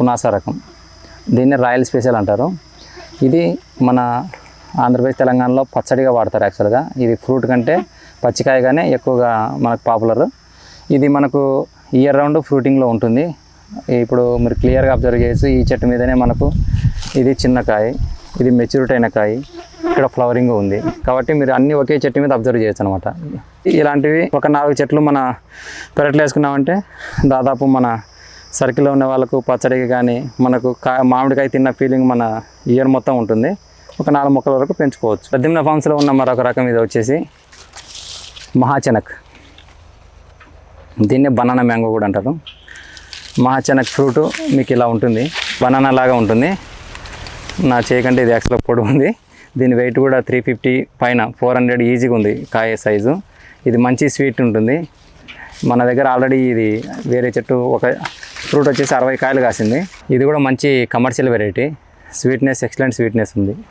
పునాస రకం. దీన్ని royal special అంటారు. ఇది మన ఆంధ్రప్రదేశ్ తెలంగాణలో పచ్చడిగా వాడతారు యాక్చువల్గా. ఇది ఫ్రూట్ కంటే పచ్చికాయగానే ఎక్కువగా మనకు పాపులర్. ఇది మనకు ఇయర్ రౌండ్ ఫ్రూటింగ్లో ఉంటుంది. ఇప్పుడు మీరు క్లియర్గా అబ్జర్వ్ చేయొచ్చు ఈ చెట్టు మీదనే మనకు ఇది చిన్న కాయ ఇది మెచ్యూరిటీ అయిన కాయ ఇక్కడ ఫ్లవరింగ్ ఉంది. కాబట్టి మీరు అన్ని ఒకే చెట్టు మీద అబ్జర్వ్ చేయొచ్చు అనమాట ఇలాంటివి ఒక నాలుగు చెట్లు మన పెరట్లో వేసుకున్నామంటే దాదాపు మన సర్కిల్లో ఉన్న వాళ్ళకు పచ్చడికి కానీ మనకు కా మామిడికాయ తిన్న ఫీలింగ్ మన ఇయర్ మొత్తం ఉంటుంది. ఒక నాలుగు మొక్కల వరకు పెంచుకోవచ్చు. పద్దెనిమిది ఫామ్స్లో ఉన్న మరొక రకం ఇది వచ్చేసి మహాచనక్. దీన్నే బనానా మ్యాంగో కూడా అంటారు. మహాచనక్ ఫ్రూట్ మీకు ఇలా ఉంటుంది. బనానా లాగా ఉంటుంది. నా చేయకంటే ఇది యాక్చువల్గా పొడవు ఉంది. దీని వెయిట్ కూడా త్రీ ఫిఫ్టీ పైన ఫోర్ హండ్రెడ్ ఈజీగా ఉంది కాయ సైజు ఇది మంచి స్వీట్ ఉంటుంది. మన దగ్గర ఆల్రెడీ ఇది వేరే చెట్టు ఒక ఫ్రూట్ వచ్చేసి అరవై కాయలు కాసింది. ఇది కూడా మంచి commercial variety sweetness excellent sweetness ఉంది.